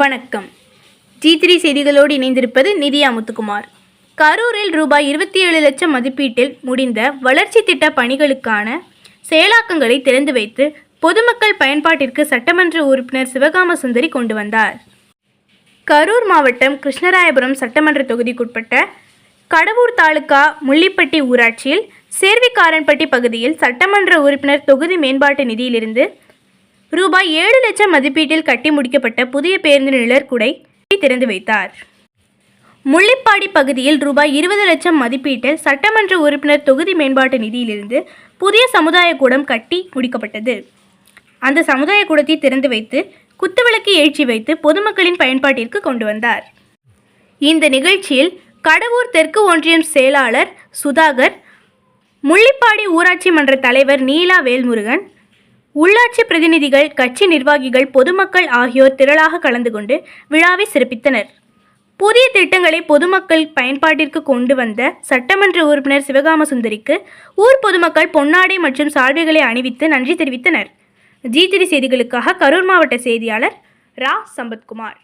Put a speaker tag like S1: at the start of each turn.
S1: வணக்கம். G three செய்திகளோடு இணைந்திருப்பது நிதியா முத்துக்குமார். கரூரில் ரூபாய் இருபத்தி ஏழு லட்சம் மதிப்பீட்டில் முடிந்த வளர்ச்சி திட்ட பணிகளுக்கான செயலாக்கங்களை திறந்து வைத்து பொதுமக்கள் பயன்பாட்டிற்கு சட்டமன்ற உறுப்பினர் சிவகாம சுந்தரி கொண்டு வந்தார். கரூர் மாவட்டம் கிருஷ்ணராயபுரம் சட்டமன்ற தொகுதிக்குட்பட்ட கடவூர் தாலுகா முள்ளிப்பட்டி ஊராட்சியில் சேர்விக்காரன்பட்டி பகுதியில் சட்டமன்ற உறுப்பினர் தொகுதி மேம்பாட்டு நிதியிலிருந்து ரூபாய் ஏழு லட்சம் மதிப்பீட்டில் கட்டி முடிக்கப்பட்ட புதிய பேருந்து நிழற்குடை திறந்து வைத்தார். முள்ளிப்பாடி பகுதியில் ரூபாய் இருபது லட்சம் மதிப்பீட்டில் சட்டமன்ற உறுப்பினர் தொகுதி மேம்பாட்டு நிதியிலிருந்து புதிய சமுதாய கூடம் கட்டி முடிக்கப்பட்டது. அந்த சமுதாய கூடத்தை திறந்து வைத்து குத்துவிளக்கு ஏற்றி வைத்து பொதுமக்களின் பயன்பாட்டிற்கு கொண்டு வந்தார். இந்த நிகழ்ச்சியில் கடவூர் தெற்கு ஒன்றியம் செயலாளர் சுதாகர் முள்ளிப்பாடி ஊராட்சி மன்ற தலைவர் நீலா வேல்முருகன் உள்ளாட்சி பிரதிநிதிகள் கட்சி நிர்வாகிகள் பொதுமக்கள் ஆகியோர் திரளாக கலந்து கொண்டு விழாவை சிறப்பித்தனர். புதிய திட்டங்களை பொதுமக்கள் பயன்பாட்டிற்கு கொண்டு வந்த சட்டமன்ற உறுப்பினர் சிவகாம சுந்தரிக்கு ஊர் பொதுமக்கள் பொன்னாடை மற்றும் சால்வைகளை அணிவித்து நன்றி தெரிவித்தனர். ஜி செய்திகளுக்காக கரூர் மாவட்ட செய்தியாளர் ரா. சம்பத்குமார்.